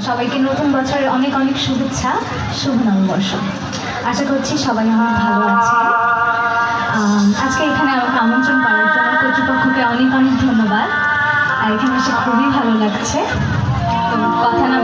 সবাইকে নতুন বছরের অনেক অনেক শুভেচ্ছা শুভ নববর্ষ আশা করছি সবাই অনেক ভালো আছে আজকে এখানে আমাকে আমন্ত্রণ করার জন্য কর্তৃপক্ষকে অনেক অনেক ধন্যবাদ। আর এখানে এসে খুবই ভালো লাগছে। তো কথা না